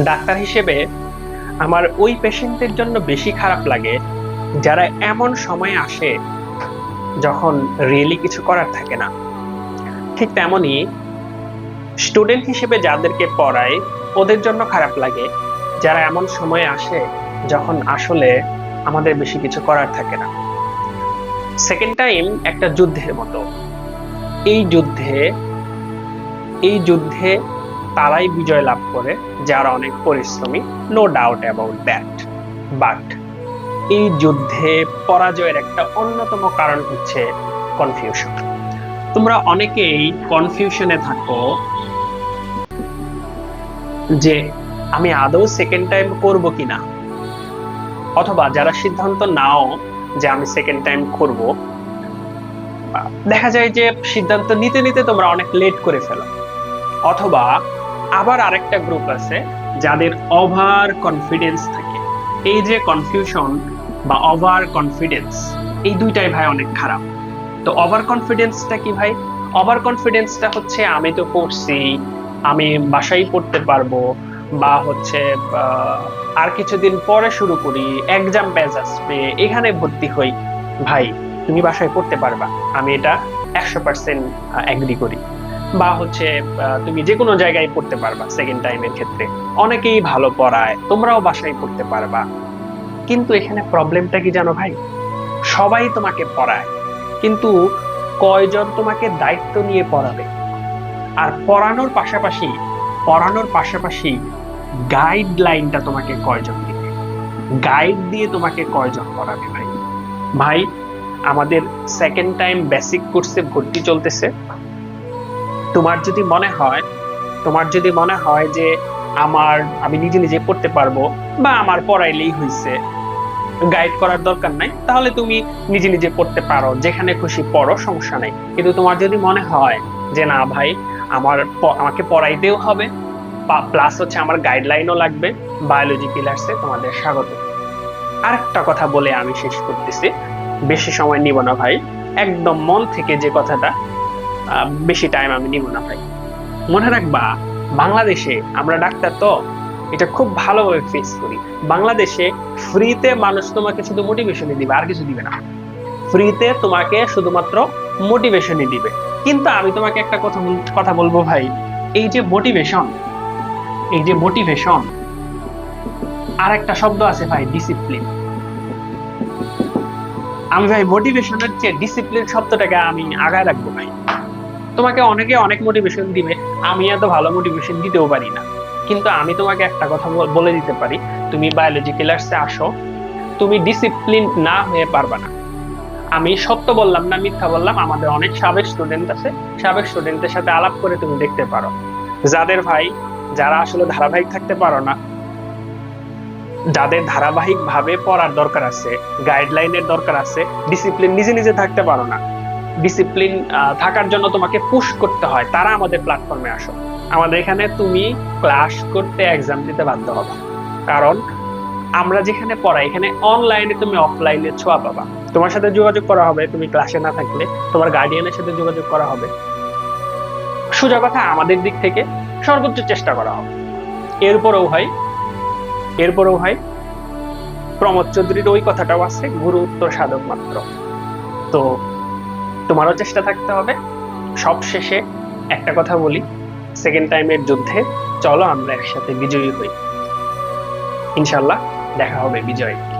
Doctor হিসেবে আমার ওই পেশেন্টদের জন্য বেশি খারাপ লাগে যারা এমন সময় আসে যখন রিয়েলি কিছু করার থাকে না। ঠিক তেমনই স্টুডেন্ট হিসেবে যাদেরকে পড়ায় ওদের জন্য খারাপ লাগে। যারা এমন সময় আসে যখন আসলে আমাদের বেশি কিছু করার থাকে না। সেকেন্ড টাইম একটা যুদ্ধের মতো। এই যুদ্ধে এই যুদ্ধে তারাই বিজয় লাভ করে, যারা অনেক পরিশ্রমী no doubt about that but এই যুদ্ধে পরাজয়ের একটা অন্যতম কারণ হচ্ছে কনফিউশন তোমরা অনেকেই কনফিউশনে থাকো যে আমি আদৌ সেকেন্ড টাইম করব কিনা, অথবা যারা সিদ্ধান্ত নাও যে আমি সেকেন্ড টাইম করব দেখা যায় যে সিদ্ধান্ত নিতে নিতে তোমরা অনেক লেট করে ফেলো, অথবা আবার আরেকটা গ্রুপ আছে যাদের ওভার কনফিডেন্স থাকে। এই যে কনফিউশন বা ওভার কনফিডেন্স এই দুইটাই ভাই অনেক খারাপ। তো ওভার কনফিডেন্সটা কি ভাই? ওভার কনফিডেন্সটা হচ্ছে আমি তো পড়ছি, আমি বাসায় পড়তে পারব বা হচ্ছে আর কিছুদিন পরে শুরু করি এক্সাম ব্যাচ আসবে, এখানে ভর্তি হই। ভাই, তুমি বাসায় পড়তে পারবা। আমি এটা একশো পার্সেন্ট অ্যাগ্রি করি। বা হচ্ছে তুমি যে কোনো জায়গায় পড়তে পারবা সেকেন্ড টাইমের ক্ষেত্রে। অনেকেই ভালো পড়ায়, তোমরাও বাসায় পড়তে পারবা। কিন্তু এখানে প্রবলেমটা কি জানো ভাই? সবাই তোমাকে পড়ায়, কিন্তু কয়জন তোমাকে দায়িত্ব নিয়ে পড়াবে? আর পড়ানোর পাশাপাশি পড়ানোর পাশাপাশি গাইডলাইনটা তোমাকে কয়জন দিবে? গাইড দিয়ে তোমাকে কয়জন পড়াবে ভাই? ভাই, আমাদের সেকেন্ড টাইম বেসিক কোর্সে ভর্তি চলতেছে। তোমার যদি মনে হয়, তোমার যদি মনে হয় যে আমার, আমি নিজে নিজে পড়তে পারব বা আমার পড়াইলেই হয়েছে গাইড করার দরকার নাই, তাহলে তুমি নিজে নিজে পড়তে পারো, যেখানে খুশি পড়ো, সমস্যা নাই। কিন্তু তোমার যদি মনে হয় যে না ভাই, আমার আমাকে পড়াইতেও হবে প্লাস হচ্ছে আমার গাইডলাইনও লাগবে বায়োলজি পিলার্সে তোমাদের স্বাগত। আরেকটা কথা বলে আমি শেষ করতেছি, বেশি সময় নিব না ভাই, একদম মন থেকে যে কথাটা বেশি টাইম আমি নিব না ভাই। মনে রাখবা, বাংলাদেশে আমরা ডাক্তার তো, এটা খুব ভালোভাবে ফেস করি। বাংলাদেশে ফ্রিতে মানুষ তোমাকে শুধু মোটিভেশনই দিবে, আর কিছু দিবে না। ফ্রিতে তোমাকে শুধুমাত্র মোটিভেশনই দিবে। কিন্তু আমি তোমাকে একটা কথা কথা বলব ভাই। এই যে মোটিভেশন এই যে মোটিভেশন আর একটা শব্দ আছে ভাই ডিসিপ্লিন আমি ভাই মোটিভেশনের চেয়ে ডিসিপ্লিন শব্দটাকে আমি আগায় রাখব ভাই। তোমাকে অনেকে অনেক মোটিভেশন দিবে। আমি এত ভালো মোটিভেশন দিতেও পারি না। কিন্তু আমি তোমাকে একটা কথা বলে দিতে পারি। তুমি বায়োলজি ক্লাসে আসো, তুমি ডিসিপ্লিন না হয়ে পারবা না। আমি সত্য বললাম না, মিথ্যা বললাম, আমাদের অনেক সাবেক স্টুডেন্ট আছে। সাবেক স্টুডেন্টের সাথে আলাপ করে তুমি দেখতে পারো। যাদের ভাই, যারা আসলে ধারাবাহিক থাকতে পারো না, যাদের ধারাবাহিক ভাবে পড়ার দরকার আছে গাইডলাইনের দরকার আছে ডিসিপ্লিন নিজে নিজে থাকতে পারো না। ডিসিপ্লিন থাকার জন্য তোমাকে পুশ করতে হয়। তারা আমাদের প্ল্যাটফর্মে আসো। আমাদের এখানে তুমি ক্লাস করতে এক্সাম দিতে বাধ্য হবে। কারণ আমরা যেখানে পড়াই, এখানে অনলাইনে তুমি অফলাইনে ছোঁয়া পাবা। তোমার সাথে যোগাযোগ করা হবে, তুমি ক্লাসে না থাকলে তোমার গার্ডিয়ানের সাথে যোগাযোগ করা হবে। সোজা কথা, আমাদের দিক থেকে সর্বোচ্চ চেষ্টা করা হবে। এরপরেও হয় এরপরেও হয়, প্রমোদ চৌধুরীর ওই কথাটাও আছে, গুরু উত্তর সাধক মাত্র। তো তোমারও চেষ্টা থাকতে হবে। সব শেষে একটা কথা বলি। সেকেন্ড টাইমের যুদ্ধে চলো আমরা একসাথে বিজয়ী হই। ইনশাল্লাহ দেখা হবে বিজয়।